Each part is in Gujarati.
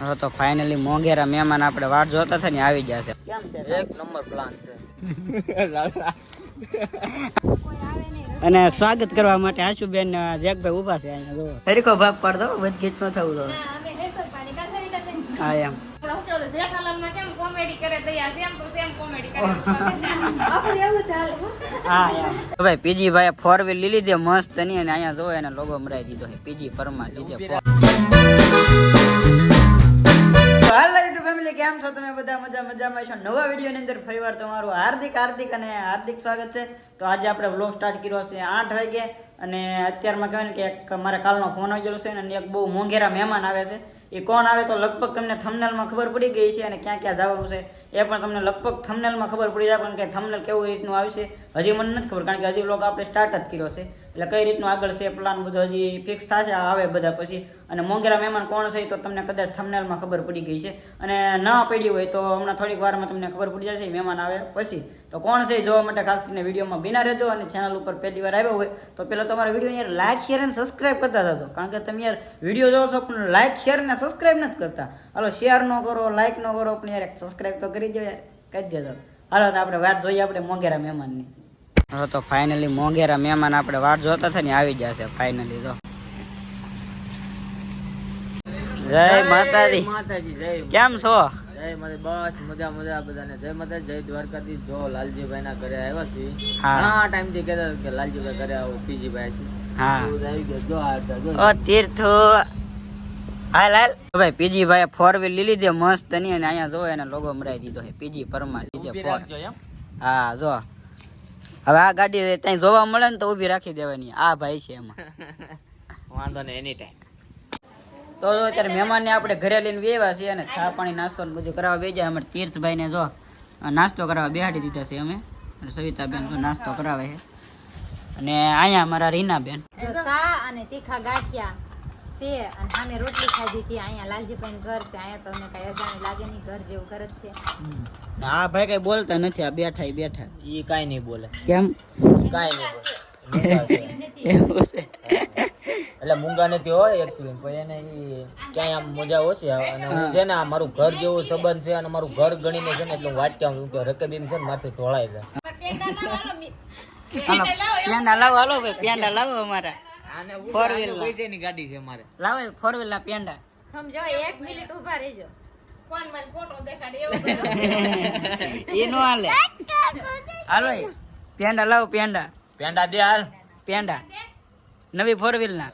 હવે તો ફાઇનલી મોંઘેરા મહેમાન આપણે વાટ જોતા હતા ને આવી ગયા છે. કેમ છે? એક નંબર પ્લાન છે. અને સ્વાગત કરવા માટે આશુબેન જેકભાઈ ઊભા છે અહીંયા જો હરીકો ભાગ પાડ દો વધ ગીત ન થવું તો. હા એમ. હા ભાઈ પીજી ભાઈ ફોર વ્હીલ લીધી દે મસ્તની અને અહીંયા જો એને લોગો મરાઈ દીધો પીજી પરમાર લીધે હાલો યુટ્યુબ ફેમિલી કેમ છો તમે બધા? મજા, મજામાં છો? નવા વિડીયોની અંદર ફરીવાર તમારું હાર્દિક હાર્દિક અને હાર્દિક સ્વાગત છે. તો આજે આપણે વ્લોગ સ્ટાર્ટ કર્યો છે આઠ વાગે અને અત્યારમાં કહેવાય કે એક મારે કાલનો ફોન આવી ગયેલો છે અને એક બહુ મોંઘેરા મહેમાન આવે છે. એ કોણ આવે તો લગભગ તમને થમનેલમાં ખબર પડી ગઈ છે અને ક્યાં ક્યાં જવાનું છે એ પણ તમને લગભગ થમનેલમાં ખબર પડી જાય પણ કે થમનેલ કેવું રીતનું આવશે હજી મને નથી ખબર, કારણ કે હજી વ્લોગ આપણે સ્ટાર્ટ જ કર્યો છે. એટલે કઈ રીતનું આગળ છે પ્લાન બધો હજી ફિક્સ થશે આવે બધા પછી. અને મોંઘેરા મહેમાન કોણ છે તો તમને કદાચ થમનેલમાં ખબર પડી ગઈ છે. અને ના પડી હોય તો હમણાં થોડીક વારમાં તમને ખબર પડી જશે, મહેમાન આવે પછી. તો કોણ છે જોવા માટે ખાસ કરીને વિડીયોમાં બિના રહેજો અને ચેનલ ઉપર પહેલી વાર આવ્યો હોય, તો પહેલાં તમારા વીડિયો યાર લાઇક શેર અને સબસ્ક્રાઇબ કરતા થતો કારણ કે તમે યાર વીડિયો જોવો છો, પણ લાઇક શેર અને સબસ્ક્રાઇબ નથી કરતા. હાલો શેર ન કરો લાઇક ન કરો, પણ યાર સબસ્ક્રાઇબ તો કરી દો યાર કરી દેજો. હાલો, તો આપણે વાત જોઈએ આપણે મોંઘેરા મહેમાનની. હવે તો ફાઇનલી મોંઘેરા મહેમાન આપણે વાટ જોતા હતા ને આવી જશે ફાઇનલી તો. જય માતાજી. માતાજી જય કેમ છો? જય માતા બસ મજા મજા બધાને. જય માતા જય દ્વારકાથી જો લાલજીભાઈ ના ઘરે આવ્યા છીએ. હા. ટાઈમથી કહેતા કે લાલજીભાઈ ઘરે આવો પીજીભાઈ છે. હા. એવું જ આવી ગયો. જો આ હતા, જો ઓ તીર્થો. હાલ હાલ. ભાઈ પીજી ભાઈ ફોર વ્હીલ લીધી દે મસ્તની અને અહીંયા જો એને લોગો મરાઈ દીધો છે પીજી પરમાર. ફોર હા જો. હવે આ ગાડી ત્યાં જોવા મળે ને તો ઊભી રાખી દેવાની. આ ભાઈ છે એમાં. વાંધો ને એની ટાઈમ તો અત્યારે મહેમાનને આપણે ઘરે લઈને વેવા છીએ અને ચા પાણી નાસ્તો ને બધું કરાવવા બેજા અમે તીર્થભાઈને જો નાસ્તો કરાવવા બેહાડી દીધા છે અમે. અને સવિતાબેન તો નાસ્તો કરાવે છે. અને અહીંયા અમારા રીનાબેન. બેન અને તીખા ગાંઠિયા. છે અને સામે રોટલી ખાધી હતી અહીંયા લાલજીભાઈ ઘર છે અહીંયા તો અમને કઈ અજાણી લાગે નહીં ઘર જેવું ઘર જ છે. હા ભાઈ કઈ બોલતા નથી આ બેઠા બેઠા. એ કઈ નહીં બોલે. કેમ? કઈ નહીં બોલે. એટલે મૂંગા નથી હોય એકચ્યુઅલી પણ એને એ ક્યાંય આમ મજા ઓછી આવે. અને હું છે ને આ મારું ઘર જેવો સંબંધ છે અને મારું ઘર ગણીને છે ને એટલે હું વાટક્યા હું કે રકેબીમ છે ને મારથી ઢોળાય છે પેંડા લાવો હાલો ભાઈ પેંડા લાવો અમારા. આને Four wheel ના. ગાડી છે મારે. લાવો ફોર વ્હીલ ના પેંડા. સમજો એક મિનિટ ઊભા રહેજો. એ નો હાલે. હાલો પેંડા લાવો પેંડા. પેંડા દે હાલ. પેંડા. નવી ફોર વ્હીલ ના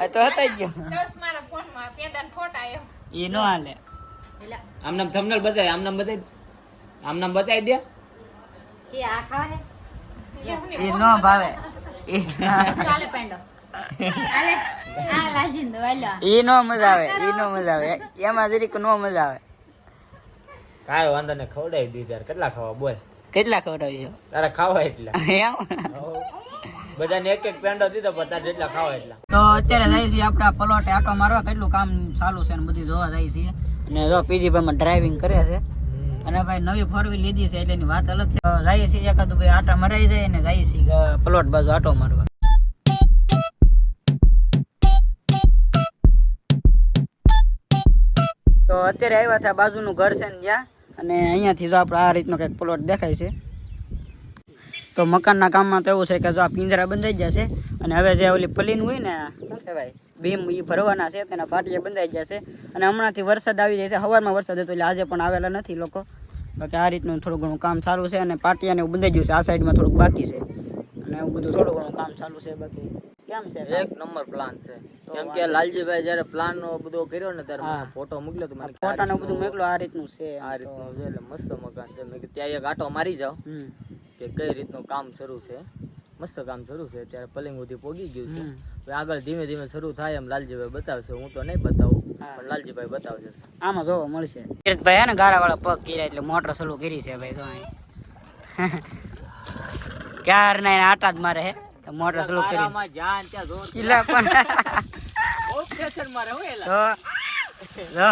આ તો હતા જ ગયો એ નો હાલે. આમ નામ થંબનેલ બતાય આમ નામ બતાય. આમ નામ બતાય દે. કે આખા હે એ નો ભાવે. એ ચાલે પેંડો. ઈ નો મજા આવે ઈ નો મજા આવે. એમાં જરીક નો મજા આવે. કાય વાંધો ને ખવડાવી દીધા કેટલા ખાવા? બોલ. કેટલા ખવડાવી તારે ખાવા એટલા. એમ? બધાને એક એક પેંડો દીધો પણ તારે જેટલા ખાવા એટલા. તો અત્યારે જાય છે આપણા પલોટે. આટો મારવા કેટલું કામ ચાલુ છે ને બધું જોવા જાય છે અને જો પીજી ભાઈ ડ્રાઇવિંગ કરે છે. અને ભાઈ નવી ફોર વ્હીલ લીધી છે એટલે એની વાત અલગ છે. જાય છે એકાદું ભાઈ આટા મરાઈ જાય ને જાય છે પ્લોટ બાજુ આટો મારવા. તો અત્યારે આવ્યા હતા બાજુનું ઘર છે ને ત્યાં. અને અહીંયાથી જો આપણે આ રીતનો કંઈક પ્લોટ દેખાય છે. તો મકાનના કામમાં તો એવું છે કે જો આ પિંજરા બંધાઈ જશે અને હવે જે ઓલી પલીન હોય ને શું કહેવાય? ભીમ એ ભરવાના છે તેના પાટિયા બંધાઈ જશે અને હમણાંથી વરસાદ આવી જાય છે સવારમાં વરસાદ હતો એટલે આજે પણ આવેલા નથી લોકો. બાકી આ રીતનું થોડું ઘણું કામ ચાલુ છે અને પાટિયાને એવું બંધાઈ ગયું છે આ સાઈડમાં થોડુંક બાકી છે. અને એવું બધું થોડું ઘણું કામ ચાલુ છે બાકી. કેમ છે એક નંબર પ્લાન છે. કેમ કે લાલજીભાઈ જયારે પ્લાન નો બધો કર્યો ને ત્યારે ફોટો મોકલ્યો તો મને ફોટા ફોટાને બધું મોકલો આ રીતનું છે આ રીતનું છે એટલે મસ્ત મકાન છે. મેં ત્યાં એક આટો મારી જાવ કે કઈ રીતનું કામ શરૂ છે. મસ્ત કામ શરૂ છે. ત્યારે પલિંગ સુધી પોગી ગયું છે. હવે આગળ ધીમે ધીમે શરૂ થાય એમ લાલજીભાઈ બતાવશે. હું તો નહીં બતાવું પણ લાલજીભાઈ બતાવશે. આમાં જોવા મળશે. ભાઈ હે ને ગારા વાળા પગ કર્યા એટલે મોટર શરૂ કરી છે ભાઈ તો ક્યાર ના એને આટા જ મારે હે? મોટર શરૂ કરી. જાન ત્યાં જોર પણ. મારે હો એલા. જો.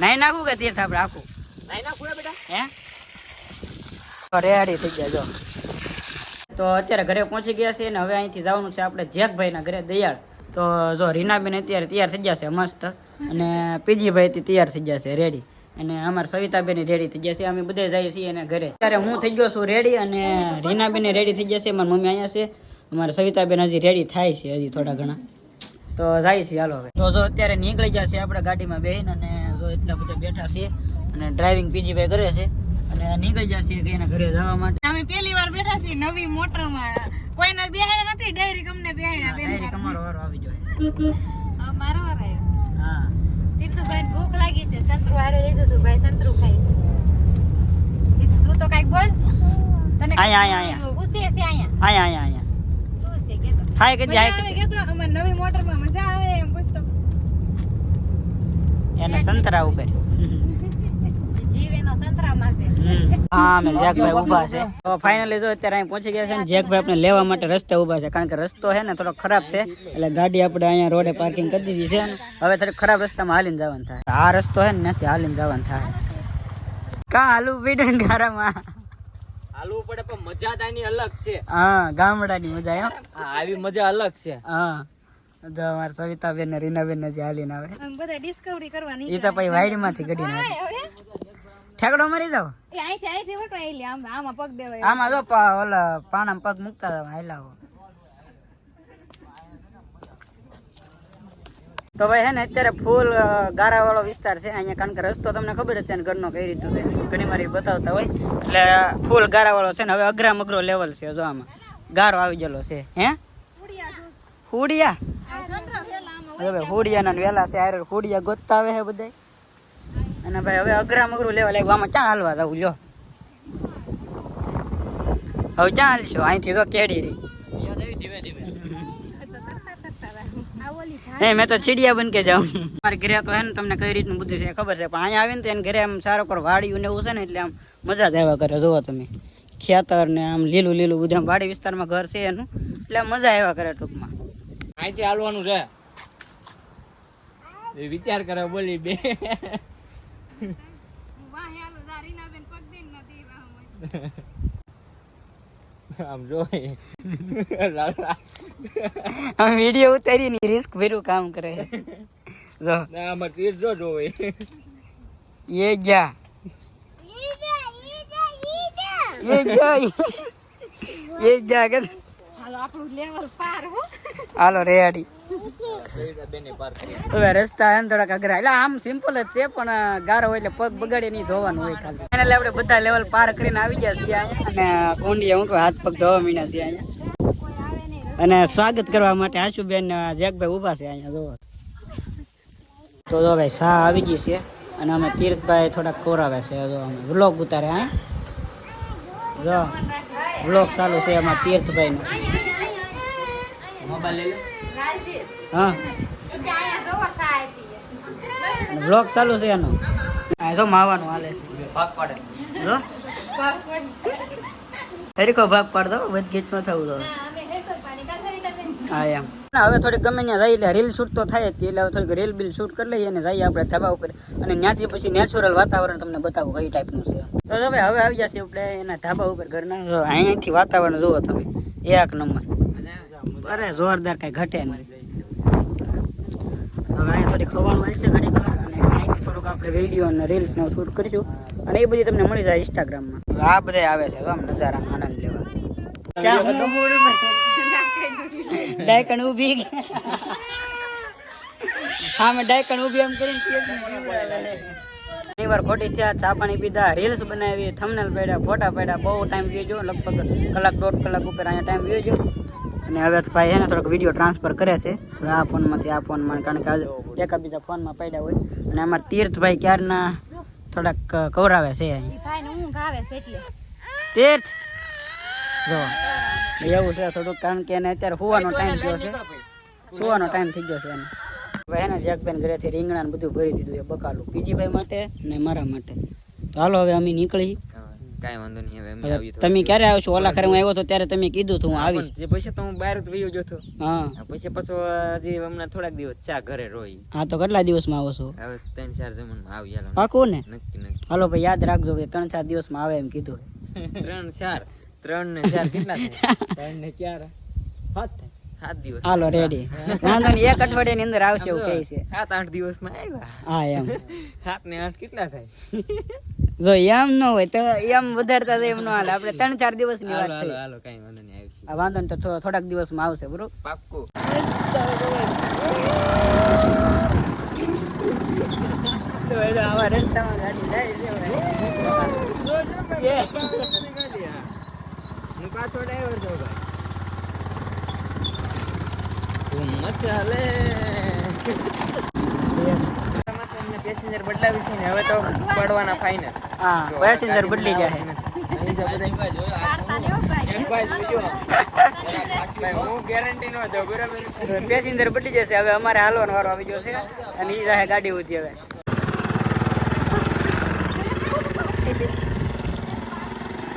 નહીં નાખું કે તીર્થ આપણે આખું નહીં નાખું બેટા? હે? રેડી થઈ ગયા જો. તો અત્યારે ઘરે પહોંચી ગયા છે ને હવે અહીંથી જવાનું છે આપણે જેકભાઈના ઘરે દયાળ. તો જો રીનાબેન અત્યારે તૈયાર થઈ જશે મસ્ત. અને પીજીભાઈ થી તૈયાર થઈ જશે રેડી અને અમારા સવિતાબેન રેડી થઈ જશે અમે બધે જઈએ છીએ એને ઘરે. ત્યારે હું થઈ ગયો છું રેડી અને રીનાબેન રેડી થઈ જશે મારી મમ્મી અહીંયા છે. અમારા સવિતાબેન હજી રેડી થાય છે, હજી થોડા ઘણા. તો જાય છે હાલો તો જો અત્યારે નીકળી જશે આપણે ગાડીમાં બેહીને અને જો એટલા બધા બેઠા છીએ અને ડ્રાઇવિંગ પીજીભાઈ કરે છે. અને નીકળી જશે કે એના ઘરે જવા માટે. અમે પહેલી વાર બેઠા છીએ નવી મોટરમાં. કોઈને બેહાડ્યા નથી ડાયરેક્ટ અમને બેહાડ્યા બેન તમારો વારો આવી જાય મારો વારો આવ્યો. હા. તીર્થુભાઈ ભૂખ લાગી છે સંતરું હારે લીધું તું ભાઈ સંતરું ખાઈ છે. તીર્થુ, તું તો કંઈક બોલ. તને આયા, આયા, આયા. ઉસી છે આયા? અહીંયા અહીંયા અહીંયા શું છે કે તો? હાય કે જાય આવે કેતો અમાર નવી મોટરમાં મજા આવે એમ પૂછતો. એને સંતરા ઉપર જીવ એનો સંતરામાં છે હા અમે જેકભાઈ ઊભા છે. તો ફાઇનલી જો અત્યારે અહીં પહોંચી ગયા છે ને જેકભાઈ આપણે લેવા માટે રસ્તે ઊભા છે કારણ કે રસ્તો છે ને થોડો ખરાબ છે એટલે ગાડી આપણે અહીંયા રોડે પાર્કિંગ કરી દીધી છે હવે થોડી ખરાબ રસ્તામાં હાલીને જવાનું થાય. આ રસ્તો છે ને ત્યાંથી હાલીને જવાનું થાય. કા હાલું પીડે ને ગારામાં? હાલવું પડે પણ મજા તો અલગ છે. હા ગામડાની મજા એમ. આવી મજા અલગ છે. હા. જો અમારા સવિતાબેન ને રીનાબેન ને જે હાલીને આવે. બધા ડિસ્કવરી કરવાની એ તો પછી વાયરીમાંથી ગડીને આવે. હવે? ઠેકડો મરી જાવ એ અહીંથી અહીંથી વટો આઈ આમ આમાં પગ દેવાય. આમાં જો ઓલા પાણામાં પગ મૂકતા જાવ તો ભાઈ હે ને અત્યારે ફૂલ ગારા વાળો વિસ્તાર છે અહીંયા કારણ કે રસ્તો તમને ખબર જ છે ને ઘરનો કઈ રીતનું છે. ઘણી મારી બતાવતા હોય. એટલે ફૂલ ગારા વાળો છે ને હવે અઘરામ અઘરો લેવલ છે જો આમાં. ગારો આવી ગયેલો છે હે? હુડિયા હવે હુડિયાના વેલા છે આરે હુડિયા ગોતતા આવે છે બધાય. અને ભાઈ હવે અઘરા મગરું લેવા લાગ્યું. આમાં ક્યાં હાલવા જવું, લ્યો. હવે ક્યાં હાલશો? અહીંથી તો કેડી રહી. મેં તો ચીડિયા બન કે જાઉં. મારે ઘરે તો એને તમને કઈ રીતનું બધું છે ખબર છે, પણ અહીંયા આવીને તો એને ઘરે આમ સારો પર વાડિયું ને એવું છે ને એટલે આમ મજા જ આવ્યા કરે જુઓ તમે. ખેતર ને આમ લીલું લીલું બધું વાડી વિસ્તારમાં ઘર છે એનું, એટલે મજા આવ્યા કરે ટૂંકમાં. અહીંથી હાલવાનું છે. વિચાર કરે, બોલી બે. આમ જો આમ વીડિયો ઉતારી ની રિસ્ક ભર્યું કામ કરે. જો. આમાં તીર જો જોવે. એ જા. એ જા એ જા. હાલો આપણું લેવલ પાર હો. હાલો રેડી. રસ્તા એમ થોડાક અઘરા. એટલે આમ સિમ્પલ જ છે, પણ ગારો એટલે પગ બગાડે નહીં ધોવાનું હોય ખાલી. એટલે આપણે બધા લેવલ પાર કરીને આવી ગયા છીએ અને કોંડિયા હું હાથ પગ ધોવા મીના છીએ અહીંયા. અને સ્વાગત કરવા માટે આશુબેન જેકભાઈ ઊભા છે અહીંયા જોવો તો જો ભાઈ શાહ આવી ગઈ છે? અને અમે તીર્થભાઈ થોડાક કોરાવે છે, જો વ્લોગ ઉતારે, હા? જો વ્લોગ ચાલુ છે એમાં તીર્થભાઈ મોબાઈલ લઈ લો. હા. ઈ કે અહીંયા જોવો સા આપી બ્લોગ ચાલુ છે એનો. આ તો માવાનું હાલે છે. ભાગ પાડે. જો. હરીકો ભાગ પાડ દો વધઘીટ ન થવું દો હા એમ. હવે થોડીક ગમે ત્યાં જાય એટલે રીલ શૂટ તો થાય જ એટલે હવે થોડીક રીલ બિલ શૂટ કરી લઈએ અને જઈએ આપણે ધાબા ઉપર. અને ત્યાંથી પછી નેચરલ વાતાવરણ તમને બતાવું કઈ ટાઈપનું છે. તો હવે હવે આવી જશે આપણે એના ધાબા ઉપર ઘરના. અહીંયાથી વાતાવરણ જુઓ તમે. એક નંબર. અરે જોરદાર કઈ ઘટે નહીં. હવે અહીંયા થોડી ખવાનું મળશે ઘડી વાર અને થોડુંક આપણે વીડિયો અને રીલ્સ શૂટ કરીશું. અને એ બધી તમને મળી જાય ઇન્સ્ટાગ્રામમાં આ બધા આવે છે આમ નજારા આનંદ લેવા ડાયકણ ઊભી હા, મેં ડાયકણ ઊભી એમ કરીને ઘણી વાર ખોટી થયા, ચા પાણી પીધા રીલ્સ બનાવી થમનેલ પડ્યા, ફોટા પડ્યા, બહુ ટાઈમ ગયો લગભગ કલાક દોઢ કલાક ઉપર અહીંયા ટાઈમ ગયો અને હવે ભાઈ છે ને થોડોક વીડિયો ટ્રાન્સફર કરે છે. આ ફોનમાંથી આ ફોનમાં કારણ કે આજે એકાબીજા ફોનમાં પડ્યા હોય. અને અમારા તીર્થભાઈ ક્યારના થોડાક કવરાવે છે અહીં. તીર્થ! જો એવું છે થોડુંક કારણ કે એને અત્યારે સુવાનો ટાઈમ થયો છે. સુવાનો ટાઈમ થઈ ગયો છે એને. હવે એને જેકબેન ઘરેથી રીંગણા ને બધું ભરી દીધું એ બકાલું. પીજીભાઈ માટે ને મારા માટે. તો હાલો હવે અમે નીકળી. કાંઈ વાંધો નહીં હવે હવે તમે ક્યારે આવશો? ઓલા ખરે હું આવ્યો તો ત્યારે તમે કીધું હતું હું આવીશ. પછી તો હું બહાર જ વયો જતો હા. પછી પાછો હજી હમણાં થોડાક દિવસ ચા ઘરે રોઈ. હા તો કેટલા દિવસમાં આવો છો? હવે ત્રણ ચાર જમણમાં આવી હાલો પાકું ને? નક્કી નક્કી. હાલો ભાઈ યાદ રાખજો કે ત્રણ ચાર દિવસમાં આવે એમ કીધું. ત્રણ ચાર? ત્રણ ને ચાર કેટલા થાય? ત્રણ ને ચાર. સાત થાય. સાત દિવસ. હાલો રેડી વાંધો નહીં એક અઠવાડિયાની અંદર આવશે એવું કહે છે. સાત આઠ દિવસમાં આવ્યા. હા એમ. સાત ને આઠ કેટલા થાય? જો એમ ન હોય તો એમ વધારતા એમ ન હાલે. આપણે ત્રણ ચાર વાત હાલો થઈ. હાલો કઈ વાંધો નહીં આવશે. આ વાંધો નહીં તો થોડાક થોડાક દિવસમાં આવશે બરોબર પાક્કું. આવા રસ્તામાં ગાડી જાય હું પાછો ડ્રાઈવર છું ભાઈ. મચાલે પેસેન્જર બદલાવી છે ને હવે તો પડવાના ફાઇનલ હા પેસેન્જર બદલી જાય હું ગેરંટી નો દઉં બરાબર? પેસેન્જર બદલી જશે. હવે અમારે હાલવાનો વારો આવી જશે છે અને ઈ જાહે ગાડી ઉધી હવે.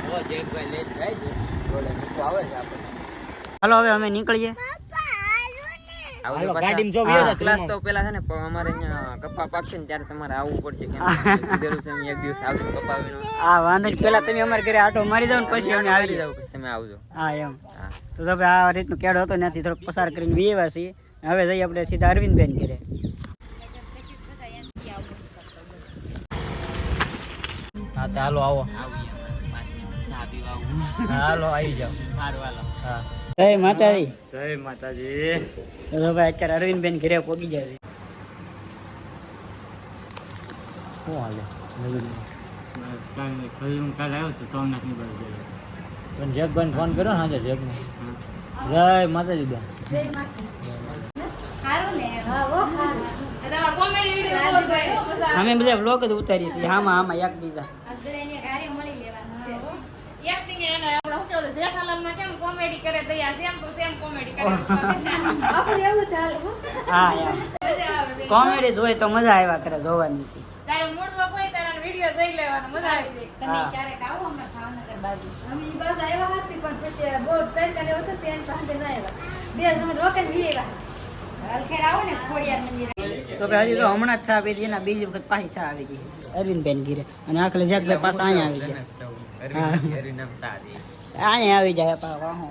ઓ જેકભાઈ લેટ જાય છે. બોલે મીઠું આવે છે આપણે. હાલો હવે અમે નીકળીએ. ગાડીમાં જો વ્યો ક્લાસ તો પેલા છે ને અમારે અહીંયા કપા પાકશે ને ત્યારે તમારે આવવું પડશે કેમ કીધેલું છે એક દિવસ આવશું કપા વીણો. હા વાંધો નહીં. પેલા તમે અમારે ઘરે આટો મારી દો ને પછી અમે આવી જાવ પછી તમે આવજો. હા એમ. તો તમે આ રીતનું કેડો હતો ત્યાંથી થોડોક પસાર કરીને વીએવા છીએ. હવે જઈએ આપણે સીધા અરવિંદબેન ઘરે. હા તો હાલો આવો. હાલો આવી જાઓ. હા. જય માતાજી. જય માતાજી. તો ભાઈ અત્યારે અરવિંદબેન ઘરે પોગી જાય છે. શું હાલે? પણ જગભાઈ ફોન કર્યો ને આજે જગને. જય માતાજી બેન. હા અમે બધા બ્લોગ જ ઉતારીએ છીએ. આમાં આમાં એક બીજા આપણે એને ગાડી મળી લેવાનું છે એક્ટિંગ એને આપણે શું કહેવાય જેઠાલાલમાં કેમ કોમેડી કરે તૈયાર? સેમ ટુ સેમ કોમેડી કરે. આપણે એવું થાય હા એમ. મજા આવે બેન. કોમેડી જોઈ તો મજા આવ્યા કરે જોવાની. તારે મૂડ ઓફ હોય તારા વિડિયો જોઈ લેવાનો મજા આવી જાય. તમે ક્યારેક આવો અમે ભાવનગર બાજુ. અમે ઈ બાજુ આવ્યા હતી પણ પછી બોર્ડ તરીકે હતો તેન પાસે ના આવ્યા. બે જણ રોકન વી આવ્યા. અલખેર આવો ને ખોડિયાર મંદિર. તો હજી તો હમણાં જ ચા પીધી એના બીજી વખત પાછી ચા આવી ગઈ. અરવિંદબેન ઘીરે. અને આખલે જગભાઈ પાછા અહીંયા આવી ગયા. અહીંયા આવી જાય પા વાહો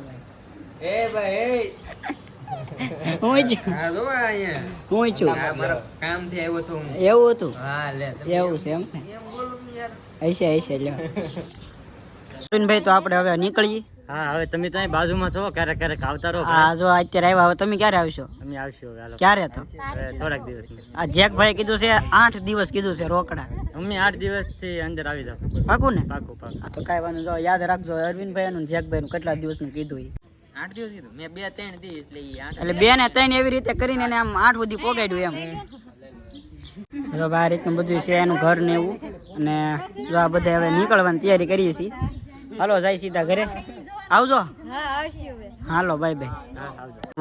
એ ભાઈ હું જ હા જો અહીંયા. હું છું. કામથી આવ્યો તો હું. એવું હતું? હા લે એવું છે એમ? ને એમ બોલું ને યાર. હશે હશે લ્યો. અરવિંદભાઈ તો આપણે હવે નીકળીએ. હા હવે તમે ત્યાં બાજુમાં છો ક્યારેક ક્યારેક આવતા રહો હા જો અત્યારે આવ્યા હવે તમે ક્યારે આવશો? અમે આવશું હાલો. ક્યારે તો? થોડાક દિવસમાં આ જેકભાઈ કીધું છે આઠ દિવસ કીધું છે રોકડા. અમે આઠ દિવસથી અંદર આવી જાવ પાકું ને? પાકું પાકું. તો કાંઈ. જો યાદ રાખજો અરવિંદભાઈ નું જેકભાઈ નું કેટલા કીધું આઠ દિવસ કીધું? મેં બે ત્રણ એટલે એટલે બે ને ત્રણ એવી રીતે કરીને એને આમ આઠ સુધી પોગાડ્યું એમ. જો આ રીતનું બધું છે એનું ઘર ને એવું. અને જો આ બધા હવે નીકળવાની તૈયારી કરીએ છીએ. હાલો જાય સીધા ઘરે. આવજો. હાલો બાય બાય.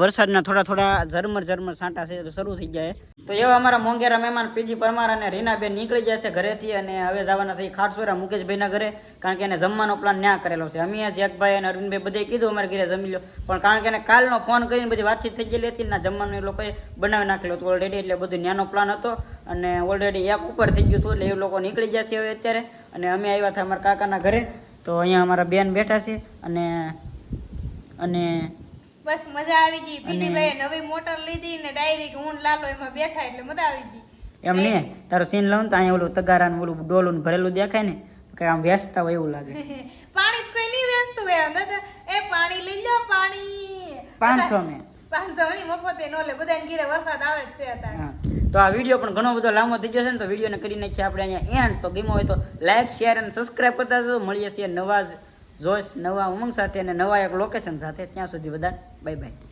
વરસાદના થોડા થોડા ઝરમર ઝરમર છાંટા છે તો શરૂ થઈ જાય. તો એવા અમારા મોંઘેરા મહેમાન પીજી પરમાર અને રીનાબેન નીકળી જશે ઘરેથી અને હવે જવાના છે ખાટસોરા મુકેશભાઈના ઘરે કારણ કે એને જમવાનો પ્લાન ન્યા કરેલો છે. અમે જેકભાઈ અને અરવિંદભાઈ બધે કીધું અમારે ઘરે જમી લો પણ કારણ કે એને કાલનો ફોન કરીને બધી વાતચીત થઈ ગયેલી હતી ના જમવાનું એ લોકોએ બનાવી નાખેલું હતું ઓલરેડી એટલે બધું ન્યાનો પ્લાન હતો. અને ઓલરેડી એક ઉપર થઈ ગયું હતું એટલે એ લોકો નીકળી જશે હવે અત્યારે. અને અમે આવ્યા હતા અમારા કાકાના ઘરે. તો અહીંયા અમારા બેન બેઠા છે અને અને બસ મજા આવી ગઈ. પીજી ભાઈ નવી મોટર લીધી ને ડાયરેક્ટ હું લાલો એમાં બેઠા એટલે મજા આવી ગઈ. એમ નહીં તારો સીન લઉં તો અહીંયા ઓલું તગારાનું ઓલું ડોલું ભરેલું દેખાય ને કે આમ વેચતા હોય એવું લાગે. પાણી તો કોઈ નહીં વેચતું હોય અંદર એ પાણી લઈ લો પાણી. પાંચસો મેં. પાંચસો ની મફતે નો લે બધાને ઘીરે વરસાદ આવે જ છે અત્યારે. તો આ વીડિયો પણ ઘણો બધો લાંબો થઈ ગયો છે ને, તો વિડીયોને કરીને નાખીએ આપણે અહીંયા એન્ડ. તો ગમ્યો હોય તો લાઈક, શેર અને સબસ્ક્રાઈબ કરતા જશો મળીએ છીએ નવા જોશ, નવા ઉમંગ સાથે અને નવા એક લોકેશન સાથે. ત્યાં સુધી બધા બાય બાય